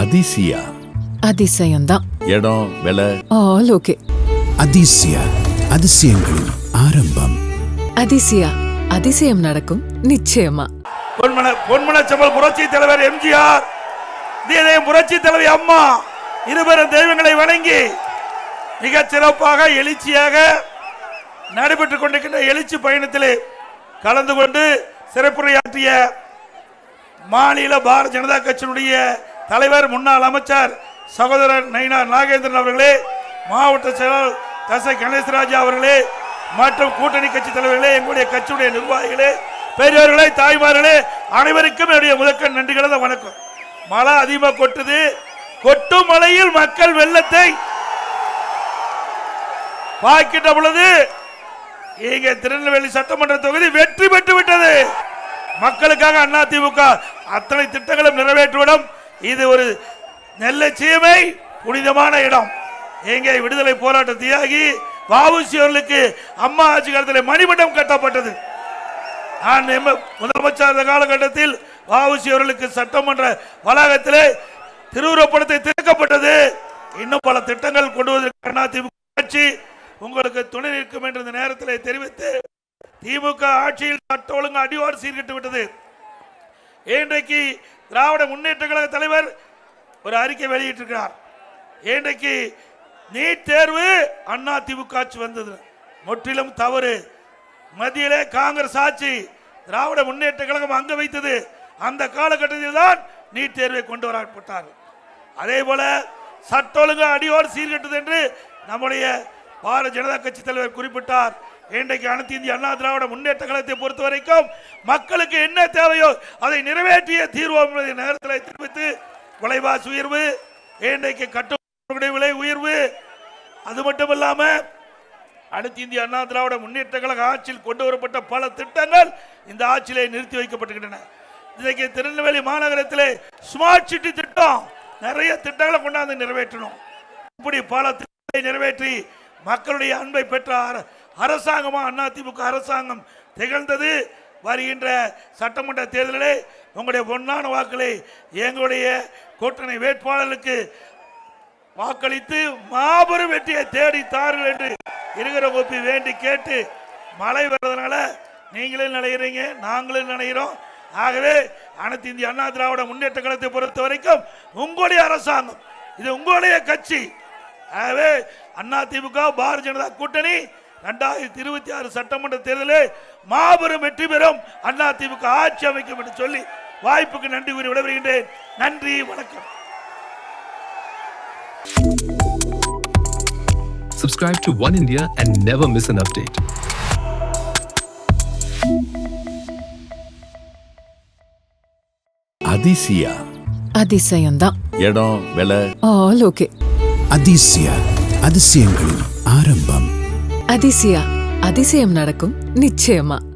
அதிசயா. அதிசயம்தான். இடம் விலை? All okay. அதிசய அதிசயங்களின் ஆரம்பம். அதிசயா அதிசயம் நடக்கும் நிச்சயமா. பொன்மன பொன்மனச்சம்பல் புரட்சி தலைவர் எம்ஜிஆர் இதயம் புரட்சி தலைவி அம்மா இருவரும் தெய்வங்களை வணங்கி மிக சிறப்பாக எழுச்சியாக நடைபெற்றுக் கொண்டிருக்கின்ற எழுச்சி பயணத்திலே கலந்து கொண்டு சிறப்புரையாற்றிய மாநில பாரதிய ஜனதா கட்சியினுடைய தலைவர் முன்னாள் அமைச்சர் சகோதரர் நயினார் நாகேந்திரன் அவர்களே மாவட்ட செயலாளர் தசை கணேசராஜா அவர்களே மற்றும் கூட்டணி கட்சி தலைவர்களே எங்களுடைய கட்சியுடைய நிர்வாகிகளே பெரியவர்களே தாய்மார்களே அனைவருக்கும் என்னுடைய முதற்க நன்றி வணக்கம். மழை அதிகமாக கொட்டுது. கொட்டும் மழையில் மக்கள் வெள்ளத்தை பாய்க்கிட்ட பொழுது இங்க திருநெல்வேலி சட்டமன்ற தொகுதி வெற்றி பெற்று விட்டது. மக்களுக்காக அதிமுக அத்தனை திட்டங்களும் நிறைவேற்றுவிடும். இது ஒரு நெல்லச்சீமை புனிதமான இடம். எங்கே? விடுதலை போராட்ட தியாகி வாவுசி அவர்களுக்கு அம்மா ஆட்சி காலத்தில் மணிமண்டம் கட்டப்பட்டது. நான் முதலமைச்சர் காலகட்டத்தில் வாவுசி அவர்களுக்கு சட்டமன்ற வளாகத்திலே திருவுருவப்படத்தை திறக்கப்பட்டது. இன்னும் பல திட்டங்கள் கொண்டு வருவதற்கு அதிமுக ஆட்சி உங்களுக்கு துணை நிற்கும் என்று இந்த நேரத்தில் தெரிவித்து திமுக ஆட்சியில் சட்ட ஒழுங்கு அடிவாறு சீர்கிட்டு விட்டது. இன்றைக்கு திராவிட முன்னேற்ற கழக தலைவர் ஒரு அறிக்கை வெளியிட்டிருக்கிறார். இன்றைக்கு நீட் தேர்வு அண்ணா திமுக ஆட்சி வந்தது. முற்றிலும் தவறு. மத்தியிலே காங்கிரஸ் ஆட்சி திராவிட முன்னேற்ற கழகம் அங்க வைத்தது. அந்த காலகட்டத்தில் தான் நீட் தேர்வை கொண்டு வரப்பட்டார் அதே போல சட்ட ஒழுங்கு அடியோடு சீர்கெட்டது என்று நம்முடைய பாரதிய ஜனதா கட்சி தலைவர் குறிப்பிட்டார். இன்றைக்கு அனைத்து இந்திய அண்ணா திராவிட முன்னேற்ற கழகத்தை பொறுத்த வரைக்கும் மக்களுக்கு என்ன தேவையோ அதை நிறைவேற்றிய தீர்வோம் என்பதை நேரத்தில் தெரிவித்து விலைவாசி உயர்வு இன்றைக்கு கட்டுமான விலை உயர்வு. அது மட்டும் இல்லாமல் அனைத்து இந்திய அண்ணா திராவிட முன்னேற்ற கழக ஆட்சியில் கொண்டு வரப்பட்ட பல திட்டங்கள் இந்த ஆட்சியிலே நிறுத்தி வைக்கப்பட்டுகின்றன இன்றைக்கு திருநெல்வேலி மாநகரத்தில் ஸ்மார்ட் சிட்டி திட்டம் நிறைய திட்டங்களை கொண்டாந்து நிறைவேற்றணும். இப்படி பல திட்டங்களை நிறைவேற்றி மக்களுடைய அன்பை பெற்ற அரசாங்கமா? அதிமுக அரசாங்கம் திகழ்ந்தது. வருகின்ற சட்டமன்ற தேர்தலிலே உங்களுடைய பொன்னான வாக்களை எங்களுடைய கூட்டணி வேட்பாளர்களுக்கு வாக்களித்து மாபெரும் வெற்றியை தேடி தாருங்கள் என்று இருக்கிற கோப்பி வேண்டி கேட்டு மழை வர்றதுனால நீங்களும் நினைக்கிறீங்க நாங்களும் நினைக்கிறோம். ஆகவே அனைத்து இந்திய அண்ணா திராவிட முன்னேற்ற கழகத்தை பொறுத்த வரைக்கும் உங்களுடைய அரசாங்கம் இது உங்களுடைய கட்சி. ஆகவே அண்ணா பாரதிய ஜனதா கூட்டணி ரெண்டாயிரத்தி இருபத்தி ஆறு சட்டமன்ற தேர்தலில் மாபெரும் வெற்றி பெறும். அண்ணா திமுக ஆட்சி அமைக்கும் என்று சொல்லி வாய்ப்புக்கு நன்றி கூறி விடைபெறுகின்றேன். நன்றி வணக்கம். Subscribe to One India and never miss an update. Athisaya. அதிசயம்தான். இடம் விலை. ஆல் ஓகே அதிசய அதிசயங்களின் ஆரம்பம். அதிசயா அதிசயம் நடக்கும் நிச்சயமா